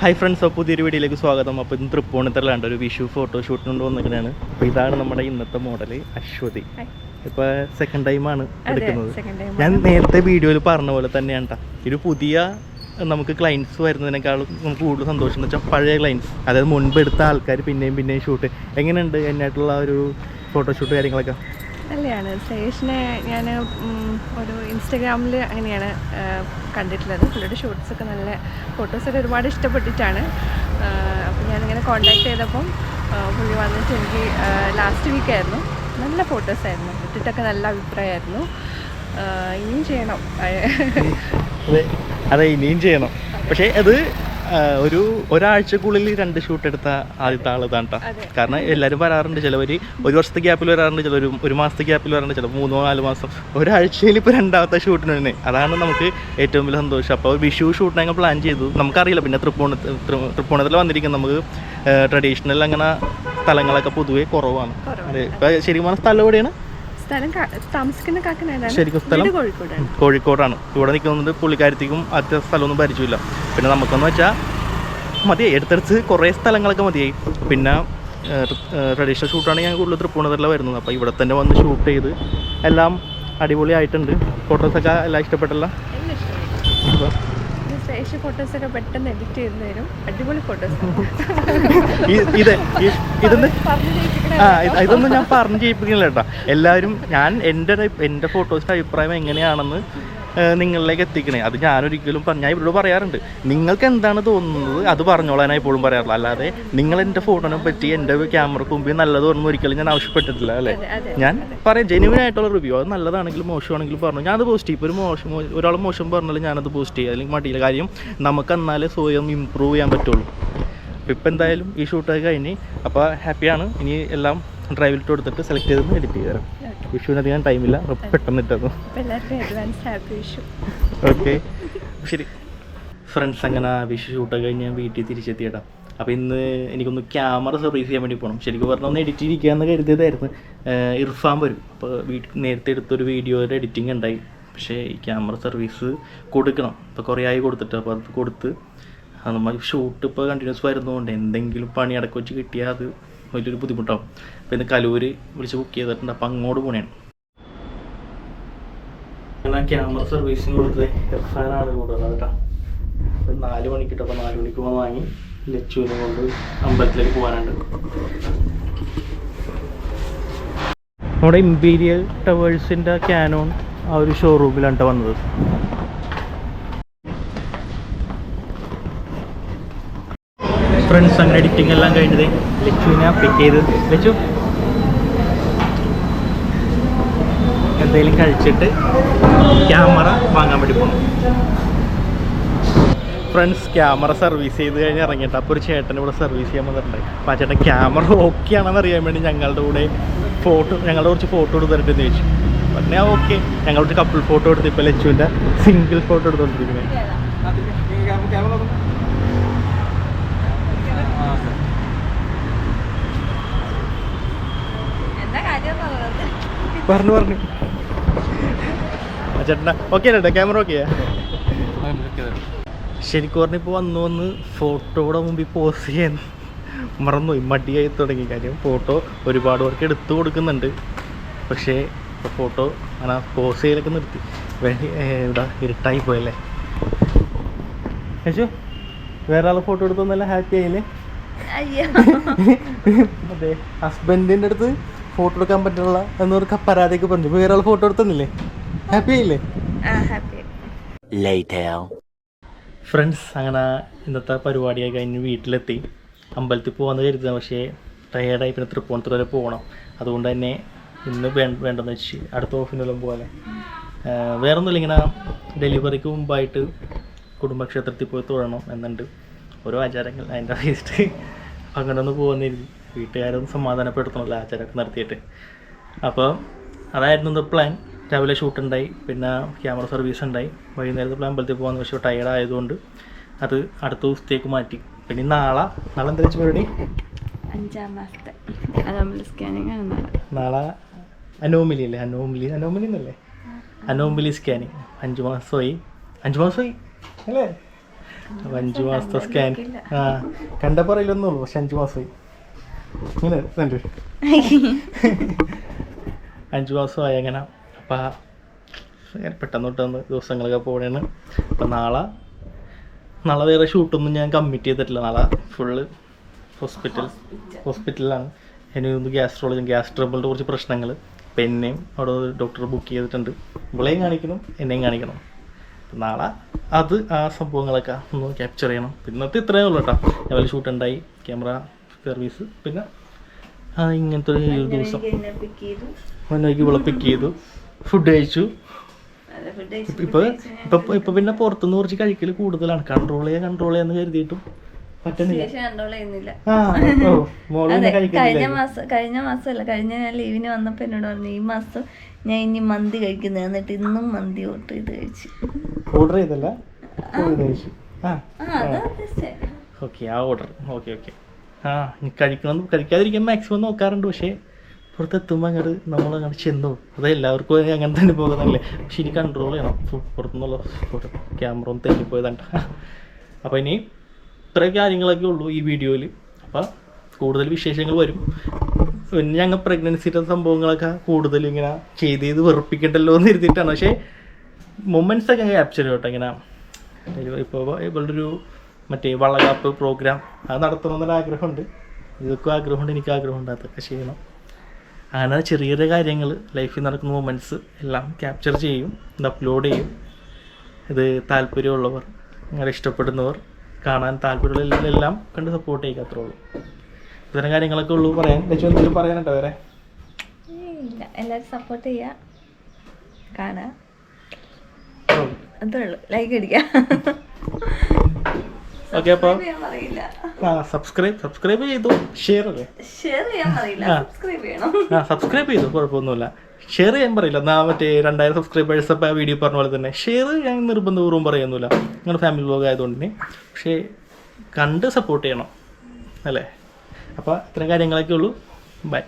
Hi friends അപ്പോൾ പുതിയൊരു വീഡിയോയിലേക്ക് സ്വാഗതം. അപ്പോൾ ഇന്ന് തൃപ്പൂണിത്തറിലാണ്ട് ഒരു വിഷു ഫോട്ടോ കൊണ്ട് വന്നിരിക്കുന്നതാണ് അപ്പോൾ ഇതാണ് നമ്മുടെ ഇന്നത്തെ മോഡൽ അശ്വതി. ഇപ്പോൾ സെക്കൻഡ് ടൈമാണ് എടുക്കുന്നത്. ഞാൻ നേരത്തെ വീഡിയോയിൽ പറഞ്ഞ പോലെ തന്നെയാണ് കേട്ടോ ഒരു പുതിയ നമുക്ക് ക്ലയൻസ് വരുന്നതിനേക്കാളും നമുക്ക് കൂടുതൽ സന്തോഷം എന്ന് വെച്ചാൽ പഴയ ക്ലയൻസ് അതായത് മുൻപ് എടുത്ത ആൾക്കാർ പിന്നെയും പിന്നെയും ഷൂട്ട് എങ്ങനെയുണ്ട്? എന്നായിട്ടുള്ള ഒരു ഫോട്ടോഷൂട്ട് കാര്യങ്ങളൊക്കെ? നല്ലതാണ് ശ്രേഷിനെ ഞാൻ ഒരു ഇൻസ്റ്റഗ്രാമിൽ അങ്ങനെയാണ് കണ്ടിട്ടുള്ളത്. പുള്ളിയുടെ ഷോർട്സൊക്കെ നല്ല ഫോട്ടോസൊക്കെ ഒരുപാട് ഇഷ്ടപ്പെട്ടിട്ടാണ്. അപ്പോൾ ഞാനിങ്ങനെ കോണ്ടാക്ട് ചെയ്തപ്പം പുള്ളി വന്നിട്ട് എനിക്ക് ലാസ്റ്റ് വീക്കായിരുന്നു നല്ല ഫോട്ടോസായിരുന്നു ഇട്ടിട്ടൊക്കെ നല്ല അഭിപ്രായമായിരുന്നു. ഇനിയും ചെയ്യണം. അതെ ഇനിയും ചെയ്യണം. പക്ഷേ അത് ഒരു ഒരാഴ്ചക്കുള്ളിൽ രണ്ട് ഷൂട്ട് എടുത്ത ആദ്യത്തെ ആൾ ഇതാണ് ട്ടോ. കാരണം എല്ലാവരും വരാറുണ്ട് ചിലവർ ഒരു വർഷത്തെ ഗ്യാപ്പിൽ വരാറുണ്ട് ചിലർ ഒരു മാസത്തെ ഗ്യാപ്പിൽ വരാറുണ്ട് ചിലപ്പോൾ മൂന്നോ നാല് മാസം. ഒരാഴ്ചയിൽ ഇപ്പോൾ രണ്ടാമത്തെ ഷൂട്ടിന് തന്നെ അതാണ് നമുക്ക് ഏറ്റവും വലിയ സന്തോഷം. അപ്പോൾ വിഷു ഷൂട്ടിനെ ഞങ്ങൾ പ്ലാൻ ചെയ്തു. നമുക്കറിയില്ല. പിന്നെ തൃപ്പൂണ തൃപ്പൂണത്തിൽ വന്നിരിക്കും നമുക്ക് ട്രഡീഷണൽ അങ്ങനെ സ്ഥലങ്ങളൊക്കെ പൊതുവേ കുറവാണ്. അതെ. ഇപ്പം ശരിക്കും സ്ഥലം എവിടെയാണ്? സ്ഥലം കാ- താമസിക്കുന്ന കാക്കനാടാണ് ശരിക്കും സ്ഥലം? കോഴിക്കോടാണ്. ഇവിടെ നിൽക്കുന്നത് പുള്ളിക്കാരത്തേക്കും ആദ്യത്തെ സ്ഥലമൊന്നും പരിചയമില്ല പിന്നെ നമുക്കെന്ന് വെച്ചാൽ മതിയായി. എടുത്തെടുത്ത് കുറേ സ്ഥലങ്ങളൊക്കെ മതിയായി. പിന്നെ ട്രഡീഷണൽ ഷൂട്ടാണ് ഞാൻ കൂടുതൽ തൃപ്പൂണിത്തറിൽ വരുന്നത്. അപ്പോൾ ഇവിടെ തന്നെ വന്ന് ഷൂട്ട് ചെയ്ത് എല്ലാം അടിപൊളിയായിട്ടുണ്ട്. ഫോട്ടോസൊക്കെ എല്ലാം ഇഷ്ടപ്പെട്ടല്ല? അപ്പോൾ ശേഷം ഫോട്ടോസൊക്കെ പെട്ടെന്ന് എഡിറ്റ് ചെയ്ത് തരും. അടിപൊളി ഫോട്ടോസ് ഇതൊന്ന് ഞാൻ പറഞ്ഞു ചെയ്യിപ്പിക്കുന്നില്ല കേട്ടോ. എല്ലാവരും ഞാൻ എന്റെ എന്റെ ഫോട്ടോസിന്റെ അഭിപ്രായം എങ്ങനെയാണെന്ന് നിങ്ങളിലേക്ക് എത്തിക്കണേ. അത് ഞാനൊരിക്കലും പറഞ്ഞു ഞാൻ ഇവരോട് പറയാറുണ്ട്. നിങ്ങൾക്ക് എന്താണ് തോന്നുന്നത്? അത് പറഞ്ഞോളാനായി എപ്പോഴും പറയാറില്ല അല്ലാതെ നിങ്ങൾ എന്റെ ഫോട്ടോനെ പറ്റി എന്റെ ക്യാമറക്ക് മുമ്പിൽ നല്ലത് പറഞ്ഞു ഒരിക്കലും ഞാൻ ആവശ്യപ്പെട്ടിട്ടില്ല അല്ലേ? ഞാൻ പറയാം ജെനുവിൻ ആയിട്ടുള്ള റിവ്യൂ അത് നല്ലതാണെങ്കിലും മോശമാണെങ്കിലും പറഞ്ഞു. ഞാനത് പോസ്റ്റ് ചെയ്യും. ഇപ്പോൾ ഒരു മോശം ഒരാൾ മോശം പറഞ്ഞാലും ഞാനത് പോസ്റ്റ് ചെയ്യും. അല്ലെങ്കിൽ മടിയില്ല. കാര്യം നമുക്ക് എന്നാലേ സ്വയം ഇമ്പ്രൂവ് ചെയ്യാൻ പറ്റുള്ളൂ. അപ്പോൾ ഇപ്പോൾ എന്തായാലും ഈ ഷൂട്ടൊക്കെ കഴിഞ്ഞ് അപ്പോൾ ഹാപ്പിയാണ്. ഇനി എല്ലാം ഡ്രൈവിലിട്ട് കൊടുത്തിട്ട് സെലക്ട് ചെയ്ത് എഡിറ്റ് ചെയ്ത് തരാം. വിഷുവിന് അധികം ടൈമില്ല അപ്പോൾ പെട്ടെന്ന് വിഷു. ഓക്കെ ശരി. ഫ്രണ്ട്സ് അങ്ങനെ വിഷു ഷൂട്ടൊക്കെ കഴിഞ്ഞ് ഞാൻ വീട്ടിൽ തിരിച്ചെത്തിയിട്ടാ അപ്പോൾ ഇന്ന് എനിക്കൊന്ന് ക്യാമറ സർവീസ് ചെയ്യാൻ വേണ്ടി പോകണം ശരിക്കും പറഞ്ഞാൽ ഒന്ന് എഡിറ്റ് ഇരിക്കാമെന്ന് കരുതിയതായിരുന്നു. ഇർഫാൻ വരും. അപ്പോൾ വീട്ടിൽ നേരത്തെ എടുത്തൊരു വീഡിയോയുടെ എഡിറ്റിംഗ് ഉണ്ടായി. പക്ഷേ ഈ ക്യാമറ സർവീസ് കൊടുക്കണം. ഇപ്പോൾ കുറേ ആയി കൊടുത്തിട്ട്. അപ്പോൾ അത് കൊടുത്ത് നമ്മൾ ഷൂട്ട് ഇപ്പോൾ കണ്ടിന്യൂസ് വരുന്നതുകൊണ്ട് എന്തെങ്കിലും പണി അടക്കം വെച്ച് കിട്ടിയാൽ അത് വലിയൊരു ബുദ്ധിമുട്ടാവും. അപ്പോൾ ഇന്ന് കലൂര് വിളിച്ച് ബുക്ക് ചെയ്തിട്ടുണ്ട്. അപ്പോൾ അങ്ങോട്ട് പോണേണ്. ഞാൻ ക്യാമറ സർവീസിന് കൊടുത്തത് ഇർഫാനാണ് കൂടുതൽ കേട്ടോ. അപ്പോൾ നാല് മണിക്ക് ഇട്ടപ്പോൾ നാല് മണിക്ക് പോകാൻ വാങ്ങി. ലച്ചുവിനെ കൊണ്ട് അമ്പലത്തിലേക്ക് പോകാനുണ്ട് നമ്മുടെ ഇമ്പീരിയൽ ടവേഴ്സിന്റെ ക്യാനോൺ ആ ഒരു ഷോറൂമിലാണ് ട്ടോ വന്നത്. ഫ്രണ്ട്സ് അങ്ങനെ എഡിറ്റിംഗ് എല്ലാം കഴിഞ്ഞത്. ലച്ചുവിനെ പിക്ക് ചെയ്ത്. ലച്ചു എന്തെങ്കിലും കഴിച്ചിട്ട് ക്യാമറ വാങ്ങാൻ വേണ്ടി പോകണം ഫ്രണ്ട്സ് ക്യാമറ സർവീസ് ചെയ്ത് കഴിഞ്ഞ് ഇറങ്ങിയിട്ട് അപ്പോൾ ഒരു ചേട്ടൻ ഇവിടെ സർവീസ് ചെയ്യാൻ വന്നിട്ടുണ്ട്. അപ്പോൾ ആ ചേട്ടൻ ക്യാമറ ഓക്കെ ആണെന്ന് അറിയാൻ വേണ്ടി ഞങ്ങളുടെ കൂടെ ഫോട്ടോ ഞങ്ങളുടെ കുറച്ച് ഫോട്ടോ എടുത്ത് തരട്ടെന്ന് ചോദിച്ചു പറഞ്ഞാൽ ഓക്കെ ഞങ്ങളുടെ കപ്പിൾ ഫോട്ടോ എടുത്ത് ഇപ്പോൾ ലച്ചുവിന്റെ സിംഗിൾ ഫോട്ടോ എടുത്തുകൊണ്ടിരിക്കുന്നത് പറഞ്ഞു പറഞ്ഞു. ചേട്ടാ ഓക്കെ അല്ലേ ക്യാമറ ഓക്കെയാ ശരിക്കും പറഞ്ഞ ഇപ്പോൾ വന്നു വന്ന് ഫോട്ടോയുടെ മുമ്പിൽ പോസ് ചെയ്യാൻ മറന്നുപോയി. മടിയായി തുടങ്ങി. കാര്യം ഫോട്ടോ ഒരുപാട് പേർക്ക് എടുത്തു കൊടുക്കുന്നുണ്ട്. പക്ഷേ ഫോട്ടോ അങ്ങനെ പോസ് ചെയ്യലൊക്കെ നിർത്തി. വേണ്ടി ഇവിടെ ഇരുട്ടായി പോയല്ലേ? യേശു വേറെ ആൾ ഫോട്ടോ എടുത്തൊന്നല്ല ഹാപ്പി ആയില്ലേ? അതെ ഹസ്ബൻഡിന്റെ അടുത്ത് ഫോട്ടോ എടുക്കാൻ പറ്റില്ല എന്നൊരു പരാതിയൊക്കെ പറഞ്ഞു. വേറെ ആൾ ഫോട്ടോ എടുത്തന്നില്ലേ? ഹാപ്പി ആയില്ലേ? ആ ഹാപ്പി ഫ്രണ്ട്സ് അങ്ങനെ ഇന്നത്തെ പരിപാടിയൊക്കെ കഴിഞ്ഞ് വീട്ടിലെത്തി. അമ്പലത്തിൽ പോകാമെന്ന് കരുതുക പക്ഷേ ടയേർഡായി പിന്നെ തൃപ്പൂണിത്തുറ വരെ പോകണം അതുകൊണ്ട് തന്നെ ഇന്ന് വേണ്ടെന്ന് വെച്ച് അടുത്ത ഓഫിനെല്ലാം പോലെ വേറൊന്നുമില്ല ഇങ്ങനെ ഡെലിവറിക്ക് മുമ്പായിട്ട് കുടുംബക്ഷേത്രത്തിൽ പോയി തൊഴണം എന്നുണ്ട്. ഓരോ ആചാരങ്ങൾ അതിന്റെ വേസ്റ്റ് അങ്ങനെ ഒന്ന് പോകുന്നില്ല വീട്ടുകാരൊന്ന് സമാധാനപ്പെടുത്തണമല്ലോ ആചാരമൊക്കെ നടത്തിയിട്ട്. അപ്പോൾ അതായിരുന്നു ഇന്ന് പ്ലാൻ രാവിലെ ഷൂട്ട് ഉണ്ടായി. പിന്നെ ക്യാമറ സർവീസ് ഉണ്ടായി. വൈകുന്നേരത്തെ പ്ലാൻ അമ്പലത്തിൽ പോകാമെന്ന് പക്ഷേ ടയേർഡ് ആയതുകൊണ്ട് അത് അടുത്ത ദിവസത്തേക്ക് മാറ്റി. പിന്നെ നാളെ നാളെ എന്താ വെച്ച് പരിപാടി? അഞ്ചാം മാസത്തെ. നാളെ. അനോമിലി അല്ലേ? അനോമിലി അനോമിലി എന്നല്ലേ? അനോമിലി സ്കാനിങ് അഞ്ച് മാസമായി. അഞ്ച് മാസമായി? അല്ലേ? അപ്പോൾ അഞ്ച് മാസത്തെ സ്കാൻ ആ കണ്ട പറയില്ലെന്നുള്ളൂ പക്ഷെ അഞ്ച് മാസമായി. ഇങ്ങനെ അഞ്ചു അഞ്ച് മാസമായി അങ്ങനെ. അപ്പൊ പെട്ടെന്ന് പെട്ടെന്ന് ദിവസങ്ങളൊക്കെ പോകണേണ് അപ്പം നാളെ നാളെ വേറെ ഷൂട്ടൊന്നും ഞാൻ കമ്മിറ്റ് ചെയ്തിട്ടില്ല. നാളെ ഫുള്ള് ഹോസ്പിറ്റൽ ഹോസ്പിറ്റലിലാണ് എനിക്ക് ഗ്യാസ്ട്രോളജി ഗ്യാസ് ട്രബിളിന്റെ കുറച്ച് പ്രശ്നങ്ങൾ അപ്പം എന്നെയും അവിടെ ഡോക്ടർ ബുക്ക് ചെയ്തിട്ടുണ്ട്. ഇവളെയും കാണിക്കണം എന്നെയും കാണിക്കണം. നാളെ അത് ആ സംഭവങ്ങളൊക്കെ ഒന്ന് ക്യാപ്ചർ ചെയ്യണം. പിന്നെ ഇന്നത്തെ ഇത്രയേ ഉള്ളൂ കേട്ടോ ലെവൽ ഷൂട്ട് ഉണ്ടായി. ക്യാമറ സർവീസ് പിന്നെ ഇങ്ങനത്തെ ഒരു ദിവസം. മുന്നേക്ക് ഇവളെ പിക്ക് ചെയ്തു. ഫുഡ് കഴിച്ചു. ഇപ്പൊ ഇപ്പൊ ഇപ്പൊ പിന്നെ പുറത്തുനിന്ന് കുറച്ച് കഴിക്കൽ കൂടുതലാണ്. കൺട്രോൾ ചെയ്യാൻ കൺട്രോൾ ചെയ്യാന്ന് കരുതിയിട്ടും കഴിഞ്ഞ മാസം കഴിഞ്ഞ മാസമല്ല. കഴിഞ്ഞ ഞാൻ ലീവിന് വന്നപ്പോ എന്നോട് പറഞ്ഞു ഈ മാസം ഞാൻ ഇനി മന്തി കഴിക്കുന്നത് എന്നിട്ട് ഇന്നും മന്തി ഓർഡർ ചെയ്ത് കഴിച്ചു. ഓർഡർ ചെയ്തല്ല. ഓക്കെ ആ. ഓർഡർ ഓക്കെ ഓക്കെ ആ ഇനി കഴിക്കണം. കഴിക്കാതിരിക്കാൻ മാക്സിമം നോക്കാറുണ്ട്. പക്ഷേ പുറത്തെത്തുമ്പോൾ അങ്ങോട്ട് നമ്മൾ അങ്ങോട്ട് ചെന്നു. അത് എല്ലാവർക്കും അങ്ങനെ തന്നെ പോകുന്നല്ലേ പക്ഷെ ഇനി കൺട്രോൾ ചെയ്യണം. പുറത്തുനിന്നുള്ള ഫുഡ് ക്യാമറ ഒന്ന് തെറ്റിപ്പോയതണ്ട അപ്പോൾ ഇനി ഇത്രയും കാര്യങ്ങളൊക്കെ ഉള്ളൂ ഈ വീഡിയോയിൽ അപ്പോൾ കൂടുതൽ വിശേഷങ്ങൾ വരും. പിന്നെ ഞങ്ങൾ പ്രഗ്നൻസിയുടെ സംഭവങ്ങളൊക്കെ കൂടുതൽ ഇങ്ങനെ ചെയ്ത് ചെയ്ത് വെറുപ്പിക്കണ്ടല്ലോ എന്ന് ഇരുത്തിയിട്ടാണ്. പക്ഷേ മൊമെന്റ്സ് ഒക്കെ ക്യാപ്ചർ ചെയ്യും കേട്ടോ. ഇങ്ങനെ ഇപ്പോൾ ഇവളുടെ ഒരു മറ്റേ വള്ളകാപ്പ് പ്രോഗ്രാം അത് നടത്തണമെന്നൊരു ആഗ്രഹമുണ്ട്. ഇതൊക്കെ ആഗ്രഹമുണ്ട് എനിക്ക് ആഗ്രഹമുണ്ട്. അതൊക്കെ ചെയ്യണം. അങ്ങനെ ചെറിയ ചെറിയ കാര്യങ്ങൾ ലൈഫിൽ നടക്കുന്ന മൊമെന്റ്സ് എല്ലാം ക്യാപ്ചർ ചെയ്യും. ഇത് അപ്ലോഡ് ചെയ്യും. ഇത് താല്പര്യമുള്ളവർ നിങ്ങളെ ഇഷ്ടപ്പെടുന്നവർ കാണാൻ താല്പര്യമുള്ളവരെല്ലാം കണ്ട് സപ്പോർട്ട് ചെയ്യുക അത്രേ ഉള്ളൂ. ഇത്തരം കാര്യങ്ങളൊക്കെ ഉള്ളൂ പറയാൻ. ലക്ഷ്യം എന്തെങ്കിലും പറയാനുണ്ടോ വേറെ? എല്ലാവരും സപ്പോർട്ട് ചെയ്യുക കാണാ. അതേ ഉള്ളൂ. ലൈക്ക് അടിക്കാം. ഓക്കെ അപ്പോൾ ആ സബ്സ്ക്രൈബ് സബ്സ്ക്രൈബ് ചെയ്തു. ഷെയർ അല്ലേ ഷെയർ ചെയ്യാൻ പറയില്ല. സബ്സ്ക്രൈബ് ചെയ്യണം. ആ സബ്സ്ക്രൈബ് ചെയ്തു. കുഴപ്പമൊന്നുമില്ല. ഷെയർ ചെയ്യാൻ പറയില്ല. എന്നാ മറ്റേ രണ്ടായിരം സബ്സ്ക്രൈബേഴ്സ് അപ്പോൾ ആ വീഡിയോ പറഞ്ഞ പോലെ തന്നെ. ഷെയർ ഞാൻ നിർബന്ധപൂർവം പറയുന്നില്ല. നിങ്ങളുടെ ഫാമിലി വ്ലോഗ് ആയതുകൊണ്ട് തന്നെ. പക്ഷേ കണ്ട് സപ്പോർട്ട് ചെയ്യണം. അല്ലേ? അപ്പോൾ ഇത്രയും കാര്യങ്ങളൊക്കെ ഉള്ളൂ. ബൈ